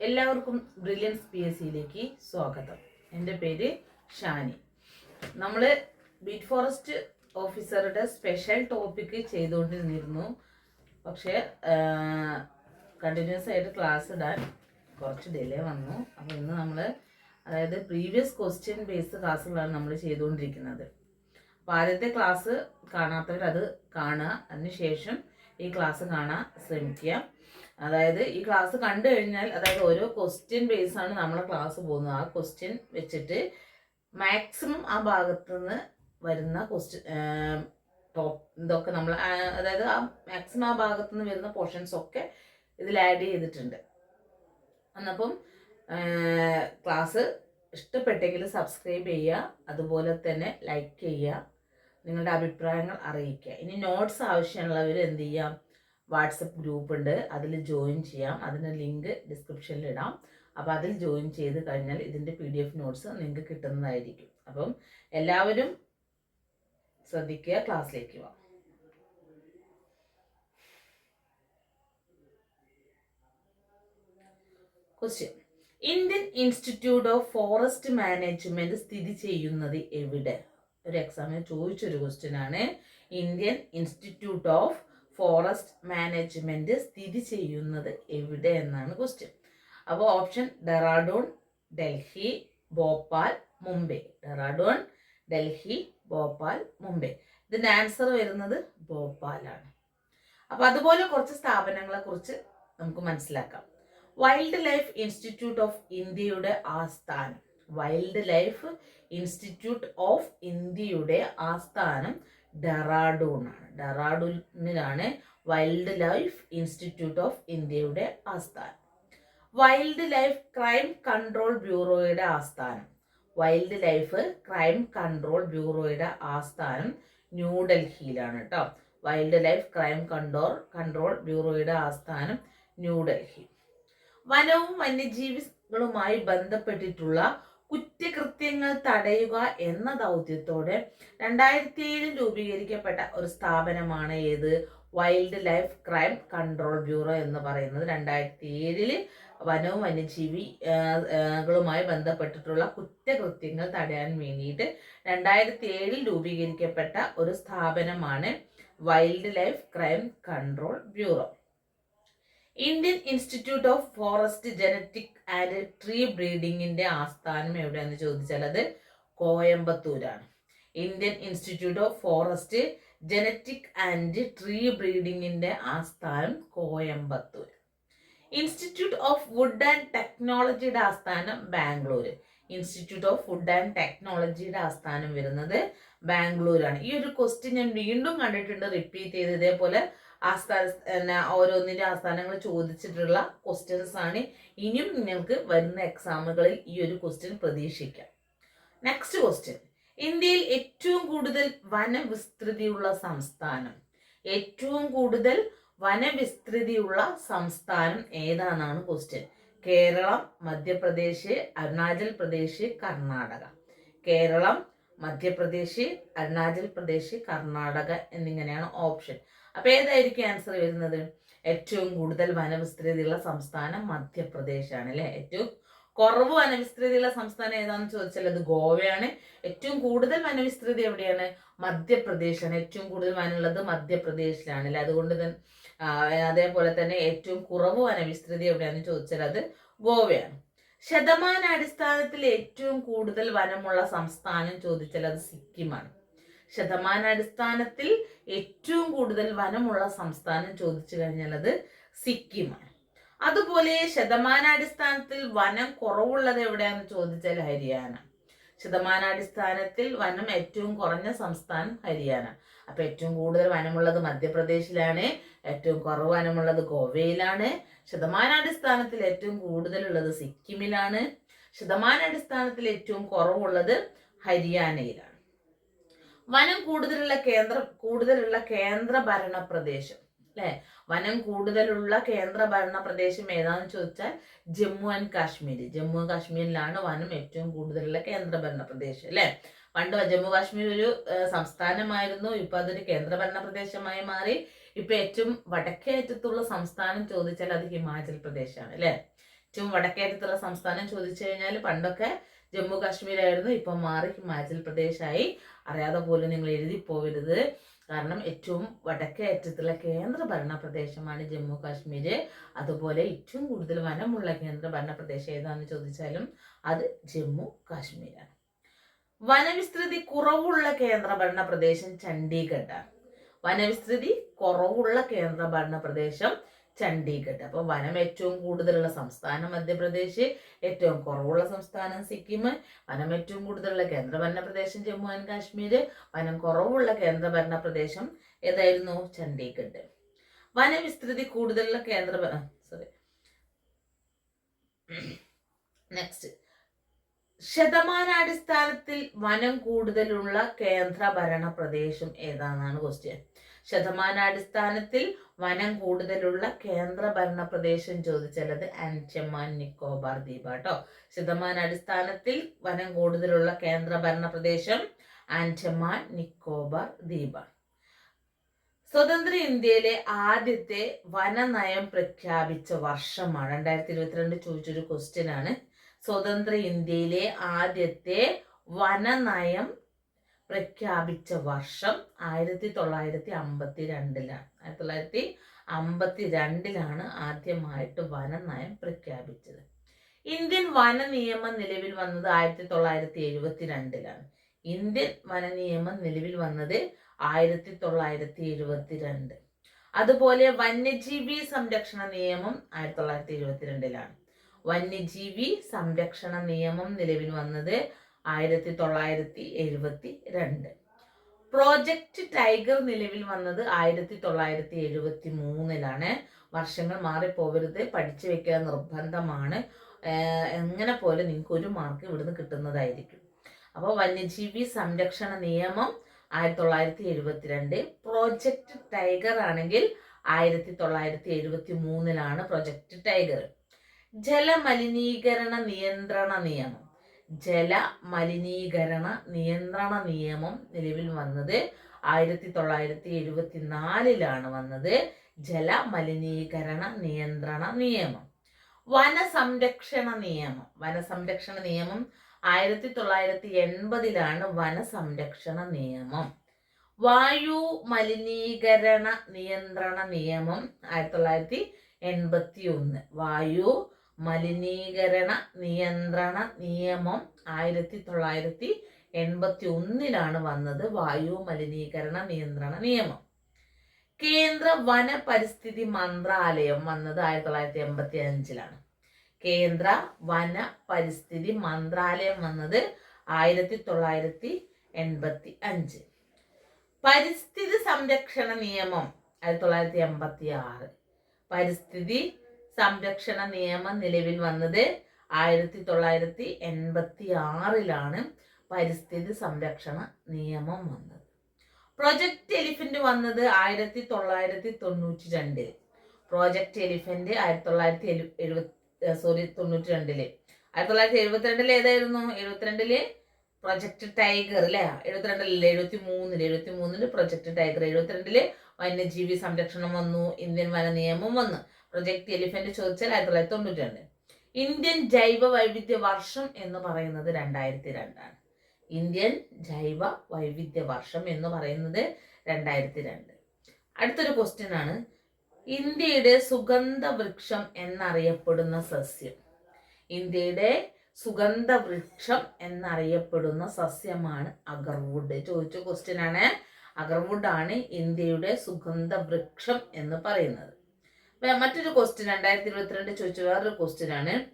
എല്ലാവർക്കും brilliance P S സിയിലേക്ക് സ്വാഗതം. എന്റെ പേര് ഷാനി. നമ്മൾ ബീറ്റ് ഫോറസ്റ്റ് ഓഫീസറുടെ സ്പെഷ്യൽ ടോപ്പിക്ക് ചെയ്തുകൊണ്ടിരുന്നിരുന്നു. പക്ഷേ കണ്ടിന്യൂസ് ആയിട്ട് ക്ലാസ് ഇടാൻ കുറച്ച് ഡിലേ വന്നു. അപ്പോൾ ഇന്ന് നമ്മൾ അതായത് പ്രീവിയസ് ക്വസ്റ്റ്യൻ ബേസ്ഡ് ക്ലാസ്സുകളാണ് നമ്മൾ ചെയ്തുകൊണ്ടിരിക്കുന്നത്. അപ്പോൾ ആദ്യത്തെ ക്ലാസ് കാണാത്തവർ അത് കാണുക. അതിനുശേഷം ഈ ക്ലാസ് കാണാൻ ശ്രമിക്കുക. അതായത് ഈ ക്ലാസ് കണ്ടു കഴിഞ്ഞാൽ അതായത് ഓരോ ക്വസ്റ്റ്യൻ ബേസ് ആണ് നമ്മളെ ക്ലാസ് പോകുന്നത്. ആ ക്വസ്റ്റ്യൻ വെച്ചിട്ട് മാക്സിമം ആ ഭാഗത്ത് നിന്ന് വരുന്ന ക്വസ്റ്റ്യൻ ടോപ്പ് ഇതൊക്കെ നമ്മൾ അതായത് ആ മാക്സിമം ആ ഭാഗത്ത് നിന്ന് വരുന്ന പോർഷൻസ് ഒക്കെ ഇതിൽ ആഡ് ചെയ്തിട്ടുണ്ട്. എന്നപ്പം ക്ലാസ് ഇഷ്ടപ്പെട്ടെങ്കിൽ സബ്സ്ക്രൈബ് ചെയ്യുക. അതുപോലെ തന്നെ ലൈക്ക് ചെയ്യുക. നിങ്ങളുടെ അഭിപ്രായങ്ങൾ അറിയിക്കുക. ഇനി നോട്ട്സ് ആവശ്യമുള്ളവർ എന്ത് ചെയ്യാം? വാട്സപ്പ് ഗ്രൂപ്പ് ഉണ്ട് അതിൽ ജോയിൻ ചെയ്യാം. അതിന്റെ ലിങ്ക് ഡിസ്ക്രിപ്ഷനിൽ ഇടാം. അപ്പോൾ അതിൽ ജോയിൻ ചെയ്ത് കഴിഞ്ഞാൽ ഇതിന്റെ പി ഡി എഫ് നോട്ട്സ് നിങ്ങൾക്ക് കിട്ടുന്നതായിരിക്കും. അപ്പം എല്ലാവരും ശ്രദ്ധിക്കുക ക്ലാസ്സിലേക്ക് വാ. Question Indian institute of forest management സ്ഥിതി ചെയ്യുന്നത് എവിടെ? ഒരു എക്സാമിന് ചോദിച്ചൊരു ക്വസ്റ്റ്യൻ ആണ്. Indian institute of forest management സ്ഥിതി ചെയ്യുന്നത് എവിടെ എന്നാണ് ക്വസ്റ്റ്യൻ അപ്പോൾ ഓപ്ഷൻ ഡെറാഡൂൺ ഡൽഹി ഭോപ്പാൽ മുംബൈ ഡെറാഡൂൺ ഡൽഹി ഭോപ്പാൽ മുംബൈ ഇതിന്റെ ആൻസർ വരുന്നത് ഭോപ്പാലാണ്. അപ്പോൾ അതുപോലെ കുറച്ച് സ്ഥാപനങ്ങളെ കുറിച്ച് നമുക്ക് മനസ്സിലാക്കാം. വൈൽഡ് ലൈഫ് ഇൻസ്റ്റിറ്റ്യൂട്ട് ഓഫ് ഇന്ത്യയുടെ ആസ്ഥാനം. വൈൽഡ് ലൈഫ് ഇൻസ്റ്റിറ്റ്യൂട്ട് ഓഫ് ഇന്ത്യയുടെ ആസ്ഥാനം ഡെറാഡൂൺ ആണ് ഡെറാഡൂണിലാണ് വൈൽഡ് ലൈഫ് ഇൻസ്റ്റിറ്റ്യൂട്ട് ഓഫ് ഇന്ത്യയുടെ ആസ്ഥാനം. വൈൽഡ് ലൈഫ് ക്രൈം കൺട്രോൾ ബ്യൂറോയുടെ ആസ്ഥാനം. വൈൽഡ് ലൈഫ് ക്രൈം കൺട്രോൾ ബ്യൂറോയുടെ ആസ്ഥാനം ന്യൂഡൽഹിയിലാണ് കേട്ടോ. Wildlife crime control control ബ്യൂറോയുടെ ആസ്ഥാനം ന്യൂഡൽഹി. വനവും വന്യജീവികളുമായി ബന്ധപ്പെട്ടിട്ടുള്ള കുറ്റകൃത്യങ്ങൾ തടയുക എന്ന ദൗത്യത്തോടെ രണ്ടായിരത്തി ഏഴിൽ രൂപീകരിക്കപ്പെട്ട ഒരു സ്ഥാപനമാണ് ഏത്? Wildlife crime control bureau എന്ന് പറയുന്നത്. രണ്ടായിരത്തി ഏഴിൽ വനവും വന്യജീവികളുമായി ബന്ധപ്പെട്ടിട്ടുള്ള കുറ്റകൃത്യങ്ങൾ തടയാൻ വേണ്ടിയിട്ട് രണ്ടായിരത്തി ഏഴിൽ രൂപീകരിക്കപ്പെട്ട ഒരു സ്ഥാപനമാണ് wildlife crime control bureau Indian institute of forest genetic and tree ബ്രീഡിങ്ങിന്റെ ആസ്ഥാനം എവിടെയാണെന്ന് ചോദിച്ചാൽ അത് കോയമ്പത്തൂരാണ്. Indian institute of forest genetic and tree ബ്രീഡിങ്ങിന്റെ ആസ്ഥാനം Coimbatore institute of wood and ടെക്നോളജിയുടെ ആസ്ഥാനം Bangalore institute of food and ടെക്നോളജിയുടെ ആസ്ഥാനം വരുന്നത് ബാംഗ്ലൂരാണ്. ഈ ഒരു ക്വസ്റ്റ്യൻ ഞാൻ വീണ്ടും കണ്ടിട്ടുണ്ട്. റിപ്പീറ്റ് ചെയ്ത് ഇതേപോലെ ആസ്ഥാന ഓരോന്നിന്റെ ആസ്ഥാനങ്ങൾ ചോദിച്ചിട്ടുള്ള ക്വസ്റ്റ്യൻസ് ആണ്. ഇനിയും നിങ്ങൾക്ക് വരുന്ന എക്സാമുകളിൽ ഈ ഒരു ക്വസ്റ്റ്യൻ പ്രതീക്ഷിക്കാം. നെക്സ്റ്റ് ക്വസ്റ്റ്യൻ ഇന്ത്യയിൽ ഏറ്റവും കൂടുതൽ വനവിസ്തൃതിയുള്ള സംസ്ഥാനം. ഏറ്റവും കൂടുതൽ വനവിസ്തൃതിയുള്ള സംസ്ഥാനം ഏതാണെന്നാണ് ക്വസ്റ്റ്യൻ കേരളം മധ്യപ്രദേശ് അരുണാചൽ പ്രദേശ് കർണാടക. കേരളം മധ്യപ്രദേശ് അരുണാചൽ പ്രദേശ് കർണാടക എന്നിങ്ങനെയാണ് ഓപ്ഷൻ അപ്പൊ ഏതായിരിക്കും ആൻസർ വരുന്നത്? ഏറ്റവും കൂടുതൽ വനവിസ്തൃതിയുള്ള സംസ്ഥാനം മധ്യപ്രദേശാണ് അല്ലെ? ഏറ്റവും കുറവ് വനവിസ്തൃതിയുള്ള സംസ്ഥാനം ഏതാണെന്ന് ചോദിച്ചാൽ അത് ഗോവയാണ്. ഏറ്റവും കൂടുതൽ വനവിസ്തൃതി എവിടെയാണ്? മധ്യപ്രദേശാണ്. ഏറ്റവും കൂടുതൽ വനമുള്ളത് മധ്യപ്രദേശിലാണ് അല്ലെ? അതുകൊണ്ട് തന്നെ അതേപോലെ തന്നെ ഏറ്റവും കുറവ് വനവിസ്തൃതി എവിടെയാണെന്ന് ചോദിച്ചാൽ അത് ഗോവയാണ്. ശതമാന അടിസ്ഥാനത്തിൽ ഏറ്റവും കൂടുതൽ വനമുള്ള സംസ്ഥാനം ചോദിച്ചാൽ അത് സിക്കിമാണ്. ശതമാനാടിസ്ഥാനത്തിൽ ഏറ്റവും കൂടുതൽ വനമുള്ള സംസ്ഥാനം ചോദിച്ചു കഴിഞ്ഞാൽ അത് സിക്കിമാണ്. അതുപോലെ ശതമാനാടിസ്ഥാനത്തിൽ വനം കുറവുള്ളത് എവിടെയാണെന്ന് ചോദിച്ചാൽ ഹരിയാന. ശതമാനാടിസ്ഥാനത്തിൽ വനം ഏറ്റവും കുറഞ്ഞ സംസ്ഥാനം ഹരിയാന. അപ്പൊ ഏറ്റവും കൂടുതൽ വനമുള്ളത് മധ്യപ്രദേശിലാണ് ഏറ്റവും കുറവ് വനമുള്ളത് ഗോവയിലാണ് ശതമാനാടിസ്ഥാനത്തിൽ ഏറ്റവും കൂടുതലുള്ളത് സിക്കിമിലാണ് ശതമാനാടിസ്ഥാനത്തിൽ ഏറ്റവും കുറവുള്ളത് ഹരിയാനയിലാണ്. വനം കൂടുതലുള്ള കേന്ദ്ര കൂടുതലുള്ള കേന്ദ്ര ഭരണ പ്രദേശം അല്ലെ? വനം കൂടുതലുള്ള കേന്ദ്ര ഭരണ പ്രദേശം ഏതാണെന്ന് ചോദിച്ചാൽ ജമ്മു ആൻഡ് കാശ്മീർ ജമ്മു കാശ്മീരിലാണ് വനം ഏറ്റവും കൂടുതലുള്ള കേന്ദ്ര ഭരണ പ്രദേശം അല്ലെ? പണ്ട് ജമ്മു കാശ്മീർ ഒരു സംസ്ഥാനമായിരുന്നു. ഇപ്പൊ അതൊരു കേന്ദ്രഭരണ പ്രദേശമായി മാറി. ഇപ്പൊ ഏറ്റവും വടക്കേ അറ്റത്തുള്ള സംസ്ഥാനം ചോദിച്ചാൽ അത് ഹിമാചൽ പ്രദേശാണ് അല്ലെ? ഏറ്റവും വടക്കേറ്റത്തുള്ള സംസ്ഥാനം ചോദിച്ചു കഴിഞ്ഞാൽ പണ്ടൊക്കെ ജമ്മു കാശ്മീരായിരുന്നു ഇപ്പൊ മാറി ഹിമാചൽ പ്രദേശായി. അറിയാതെ പോലെ നിങ്ങൾ എഴുതി പോവരുത്. കാരണം ഏറ്റവും വടക്കേ അറ്റത്തുള്ള കേന്ദ്ര ഭരണ പ്രദേശമാണ് ജമ്മു കാശ്മീർ അതുപോലെ ഏറ്റവും കൂടുതൽ വനമുള്ള കേന്ദ്ര ഭരണ പ്രദേശം ഏതാണെന്ന് ചോദിച്ചാലും അത് ജമ്മു കാശ്മീരാണ് വനവിസ്തൃതി കുറവുള്ള കേന്ദ്ര ഭരണ പ്രദേശം ചണ്ഡീഗഡാണ് വനവിസ്തൃതി കുറവുള്ള കേന്ദ്ര ഭരണ പ്രദേശം ചണ്ഡീഗഡ്. അപ്പോൾ വനം ഏറ്റവും കൂടുതലുള്ള സംസ്ഥാനം മധ്യപ്രദേശ് ഏറ്റവും കുറവുള്ള സംസ്ഥാനം സിക്കിം വനം ഏറ്റവും കൂടുതലുള്ള കേന്ദ്രഭരണ പ്രദേശം ജമ്മു ആൻഡ് കാശ്മീർ വനം കുറവുള്ള കേന്ദ്രഭരണ പ്രദേശം ഏതായിരുന്നു? ചണ്ഡീഗഡ്. വനവിസ്തൃതി കൂടുതലുള്ള കേന്ദ്ര സോറി നെക്സ്റ്റ് ശതമാനാടിസ്ഥാനത്തിൽ വനം കൂടുതലുള്ള കേന്ദ്രഭരണ പ്രദേശം ഏതാണെന്നാണ് ക്വസ്റ്റ്യൻ ശതമാനാടിസ്ഥാനത്തിൽ വനം കൂടുതലുള്ള കേന്ദ്ര ഭരണ പ്രദേശം ചോദിച്ചാൽ അത് ആൻഡമാൻ നിക്കോബാർ ദ്വീപ് കേട്ടോ ശതമാനാടിസ്ഥാനത്തിൽ വനം കൂടുതലുള്ള കേന്ദ്ര ഭരണ പ്രദേശം ആൻഡമാൻ നിക്കോബാർ ദ്വീപാണ് സ്വതന്ത്ര ഇന്ത്യയിലെ ആദ്യത്തെ വനനയം പ്രഖ്യാപിച്ച വർഷമാണ്. രണ്ടായിരത്തി ഇരുപത്തിരണ്ട് ചോദിച്ചൊരു ക്വസ്റ്റ്യൻ ആണ്. സ്വതന്ത്ര ഇന്ത്യയിലെ ആദ്യത്തെ വനനയം പ്രഖ്യാപിച്ച വർഷം ആയിരത്തി തൊള്ളായിരത്തി അമ്പത്തി രണ്ടിലാണ് ആയിരത്തി തൊള്ളായിരത്തി അമ്പത്തി രണ്ടിലാണ് ആദ്യമായിട്ട് വനനയം പ്രഖ്യാപിച്ചത്. ഇന്ത്യൻ വന നിയമം നിലവിൽ വന്നത് ആയിരത്തി തൊള്ളായിരത്തി എഴുപത്തി രണ്ടിലാണ് ഇന്ത്യൻ വന നിയമം നിലവിൽ വന്നത് ആയിരത്തി തൊള്ളായിരത്തി എഴുപത്തി രണ്ട് അതുപോലെ വന്യജീവി സംരക്ഷണ നിയമം ആയിരത്തി തൊള്ളായിരത്തി എഴുപത്തിരണ്ടിലാണ് വന്യജീവി സംരക്ഷണ നിയമം നിലവിൽ വന്നത് ആയിരത്തി തൊള്ളായിരത്തി എഴുപത്തി രണ്ട് പ്രോജക്റ്റ് ടൈഗർ നിലവിൽ വന്നത് ആയിരത്തി തൊള്ളായിരത്തി എഴുപത്തി മൂന്നിലാണ് വർഷങ്ങൾ മാറിപ്പോവരുത് പഠിച്ചു വെക്കുക നിർബന്ധമാണ്. എങ്ങനെ പോലെ നിങ്ങൾക്ക് ഒരു മാർക്ക് ഇവിടുന്ന് കിട്ടുന്നതായിരിക്കും. അപ്പോൾ വന്യജീവി സംരക്ഷണ നിയമം ആയിരത്തി തൊള്ളായിരത്തി എഴുപത്തിരണ്ട് പ്രോജക്റ്റ് ടൈഗർ ആണെങ്കിൽ ആയിരത്തി തൊള്ളായിരത്തി എഴുപത്തി മൂന്നിലാണ് പ്രൊജക്ട് ടൈഗർ ജലമലിനീകരണ നിയന്ത്രണ നിയമം. ജല മലിനീകരണ നിയന്ത്രണ നിയമം നിലവിൽ വന്നത് ആയിരത്തി തൊള്ളായിരത്തി എഴുപത്തി നാലിലാണ് വന്നത്. ജല മലിനീകരണ നിയന്ത്രണ നിയമം. വനസംരക്ഷണ നിയമം. വനസംരക്ഷണ നിയമം ആയിരത്തി തൊള്ളായിരത്തി എൺപതിലാണ് വനസംരക്ഷണ നിയമം. വായു മലിനീകരണ നിയന്ത്രണ നിയമം ആയിരത്തി തൊള്ളായിരത്തി എൺപത്തി ഒന്ന് വായു മലിനീകരണ നിയന്ത്രണ നിയമം ആയിരത്തി തൊള്ളായിരത്തി എൺപത്തി ഒന്നിലാണ് വന്നത് വായു മലിനീകരണ നിയന്ത്രണ നിയമം. കേന്ദ്ര വന പരിസ്ഥിതി മന്ത്രാലയം വന്നത് ആയിരത്തി തൊള്ളായിരത്തി എൺപത്തി അഞ്ചിലാണ് കേന്ദ്ര വന പരിസ്ഥിതി മന്ത്രാലയം വന്നത് ആയിരത്തി തൊള്ളായിരത്തി എൺപത്തി അഞ്ച് പരിസ്ഥിതി സംരക്ഷണ നിയമം ആയിരത്തി തൊള്ളായിരത്തി എൺപത്തി ആറ് പരിസ്ഥിതി സംരക്ഷണ നിയമം നിലവിൽ വന്നത് ആയിരത്തി തൊള്ളായിരത്തി എൺപത്തി ആറിലാണ് പരിസ്ഥിതി സംരക്ഷണ നിയമം വന്നത്. പ്രൊജക്ട് എലിഫന്റ് വന്നത് ആയിരത്തി തൊള്ളായിരത്തി തൊണ്ണൂറ്റി രണ്ടിൽ പ്രോജക്റ്റ് എലിഫന്റ് ആയിരത്തി തൊള്ളായിരത്തി എഴു എഴുപത്തി സോറി തൊണ്ണൂറ്റി രണ്ടിൽ ആയിരത്തി തൊള്ളായിരത്തി എഴുപത്തിരണ്ടിൽ ഏതായിരുന്നു? എഴുപത്തിരണ്ടിൽ പ്രൊജക്ട് ടൈഗർ അല്ലേ എഴുപത്തിരണ്ടിലല്ലേ? എഴുപത്തി മൂന്നിൽ എഴുപത്തി മൂന്നിൽ പ്രൊജക്ട് ടൈഗർ എഴുപത്തിരണ്ടിൽ വന്യജീവി സംരക്ഷണം വന്നു. ഇന്ത്യൻ വന നിയമം വന്നു. പ്രൊജക്ട് എലിഫന്റ് ചോദിച്ചാൽ ആയിരത്തി തൊള്ളായിരത്തി തൊണ്ണൂറ്റി രണ്ട്. ഇന്ത്യൻ ജൈവ വൈവിധ്യ വർഷം എന്ന് പറയുന്നത് രണ്ടായിരത്തി രണ്ടാണ്. ഇന്ത്യൻ ജൈവ വൈവിധ്യ വർഷം എന്ന് പറയുന്നത് രണ്ടായിരത്തി രണ്ട്. അടുത്തൊരു ക്വസ്റ്റ്യൻ ആണ്. ഇന്ത്യയുടെ സുഗന്ധ വൃക്ഷം എന്നറിയപ്പെടുന്ന സസ്യം. ഇന്ത്യയുടെ സുഗന്ധ വൃക്ഷം എന്നറിയപ്പെടുന്ന സസ്യമാണ് അഗർവുഡ്. ചോദിച്ച ക്വസ്റ്റ്യൻ ആണ്. അഗർവുഡ് ആണ് ഇന്ത്യയുടെ സുഗന്ധ വൃക്ഷം എന്ന് പറയുന്നത്. മറ്റൊരു ക്വസ്റ്റ്യൻ രണ്ടായിരത്തി ഇരുപത്തിരണ്ട് ചോദിച്ച വേറൊരു ക്വസ്റ്റ്യൻ ആണ്.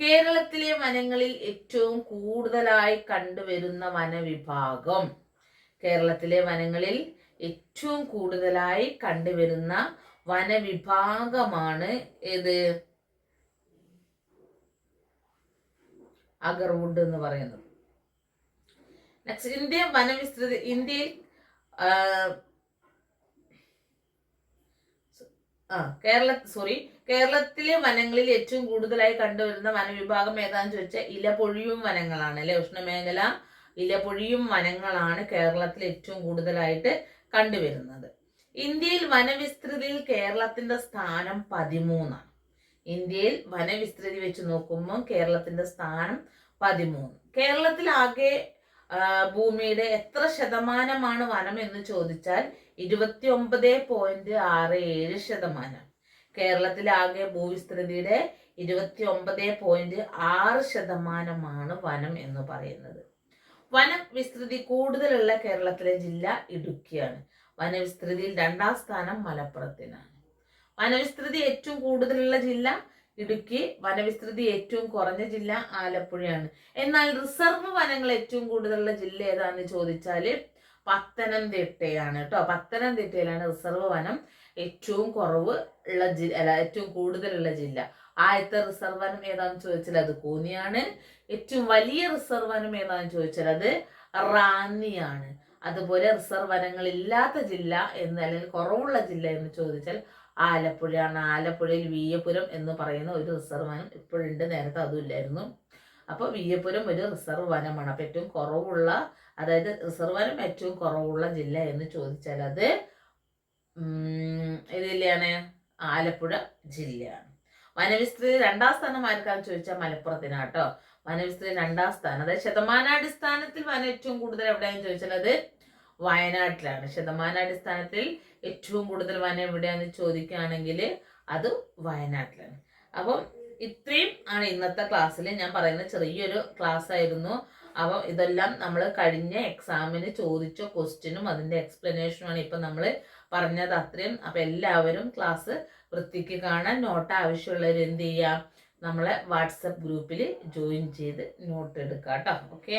കേരളത്തിലെ വനങ്ങളിൽ ഏറ്റവും കൂടുതലായി കണ്ടുവരുന്ന വനവിഭാഗം. കേരളത്തിലെ വനങ്ങളിൽ ഏറ്റവും കൂടുതലായി കണ്ടുവരുന്ന വനവിഭാഗമാണ് ഏത്? അഗർവുഡ് എന്ന് പറയുന്നത്. നെക്സ്റ്റ് ഇന്ത്യ വനവിസ്തൃതി ഇന്ത്യയിൽ ആ. കേരള സോറി കേരളത്തിലെ വനങ്ങളിൽ ഏറ്റവും കൂടുതലായി കണ്ടുവരുന്ന വനവിഭാഗം ഏതാന്ന് ചോദിച്ചാൽ ഇലപൊഴിയും വനങ്ങളാണ് അല്ലെ? ഉഷ്ണമേഖല ഇലപൊഴിയും വനങ്ങളാണ് കേരളത്തിൽ ഏറ്റവും കൂടുതലായിട്ട് കണ്ടുവരുന്നത്. ഇന്ത്യയിൽ വനവിസ്തൃതിയിൽ കേരളത്തിന്റെ സ്ഥാനം പതിമൂന്നാണ്. ഇന്ത്യയിൽ വനവിസ്തൃതി വെച്ച് നോക്കുമ്പോൾ കേരളത്തിന്റെ സ്ഥാനം പതിമൂന്ന്. കേരളത്തിലാകെ ആ, ഭൂമിയുടെ എത്ര ശതമാനമാണ് വനം എന്ന് ചോദിച്ചാൽ ഇരുപത്തി ഒമ്പത് പോയിന്റ് ആറ് ഏഴ് ശതമാനം. കേരളത്തിലാകെ ഭൂവിസ്തൃതിയുടെ ഇരുപത്തി ഒമ്പത് പോയിന്റ് ആറ് ശതമാനമാണ് വനം എന്ന് പറയുന്നത്. വനം വിസ്തൃതി കൂടുതലുള്ള കേരളത്തിലെ ജില്ല ഇടുക്കിയാണ്. വനവിസ്തൃതിയിൽ രണ്ടാം സ്ഥാനം മലപ്പുറത്തിനാണ്. വനവിസ്തൃതി ഏറ്റവും കൂടുതലുള്ള ജില്ല ഇടുക്കി വനവിസ്തൃതി ഏറ്റവും കുറഞ്ഞ ജില്ല ആലപ്പുഴയാണ്. എന്നാൽ റിസർവ് വനങ്ങൾ ഏറ്റവും കൂടുതലുള്ള ജില്ല ഏതാണെന്ന് ചോദിച്ചാൽ പത്തനംതിട്ടയാണ് കേട്ടോ. പത്തനംതിട്ടയിലാണ് റിസർവ് വനം ഏറ്റവും കുറവ് ഉള്ള ജില്ല അല്ല ഏറ്റവും കൂടുതലുള്ള ജില്ല. ആദ്യത്തെ റിസർവ് വനം ഏതാണെന്ന് ചോദിച്ചാൽ അത് കൂനിയാണ്. ഏറ്റവും വലിയ റിസർവ് വനം ഏതാണെന്ന് ചോദിച്ചാൽ അത് റാന്നിയാണ്. അതുപോലെ റിസർവ് വനങ്ങൾ ഇല്ലാത്ത ജില്ല എന്ന് അല്ലെങ്കിൽ കുറവുള്ള ജില്ല എന്ന് ചോദിച്ചാൽ ആലപ്പുഴയാണ്. ആലപ്പുഴയിൽ വീയപുരം എന്ന് പറയുന്ന ഒരു റിസർവ് വനം ഇപ്പോഴുണ്ട്. നേരത്തെ അതും ഇല്ലായിരുന്നു. അപ്പോൾ വീയപുരം ഒരു റിസർവ് വനമാണ്. അപ്പോൾ ഏറ്റവും കുറവുള്ള അതായത് റിസർവ് വനം ഏറ്റവും കുറവുള്ള ജില്ല എന്ന് ചോദിച്ചാൽ അത് ഏത് ആലപ്പുഴ ജില്ലയാണ്. വനവിസ്തൃതി രണ്ടാം സ്ഥാനം ആർക്കാന്ന് ചോദിച്ചാൽ മലപ്പുറത്തിനാണ് കേട്ടോ വനവിസ്തൃതി രണ്ടാം സ്ഥാനം. അതായത് ശതമാനാടിസ്ഥാനത്തിൽ വനം ഏറ്റവും കൂടുതൽ എവിടെയാണെന്ന് ചോദിച്ചാൽ അത് വയനാട്ടിലാണ്. ശതമാനാടിസ്ഥാനത്തിൽ ഏറ്റവും കൂടുതൽ വനം എവിടെയാണെന്ന് ചോദിക്കുകയാണെങ്കിൽ അത് വയനാട്ടിലാണ്. അപ്പം ഇത്രയും ആണ് ഇന്നത്തെ ക്ലാസ്സിൽ ഞാൻ പറയുന്ന ചെറിയൊരു ക്ലാസ് ആയിരുന്നു. അപ്പം ഇതെല്ലാം നമ്മൾ കഴിഞ്ഞ എക്സാമിന് ചോദിച്ച ക്വസ്റ്റ്യനും അതിന്റെ എക്സ്പ്ലനേഷനുമാണ് ഇപ്പം നമ്മൾ പറഞ്ഞത് അത്രയും. അപ്പം എല്ലാവരും ക്ലാസ് വൃത്തിക്ക് കാണാൻ നോട്ട് ആവശ്യമുള്ളവർ എന്ത് ചെയ്യുക? നമ്മളെ വാട്സപ്പ് ഗ്രൂപ്പിൽ ജോയിൻ ചെയ്ത് നോട്ട് എടുക്കാം കേട്ടോ. ഓക്കെ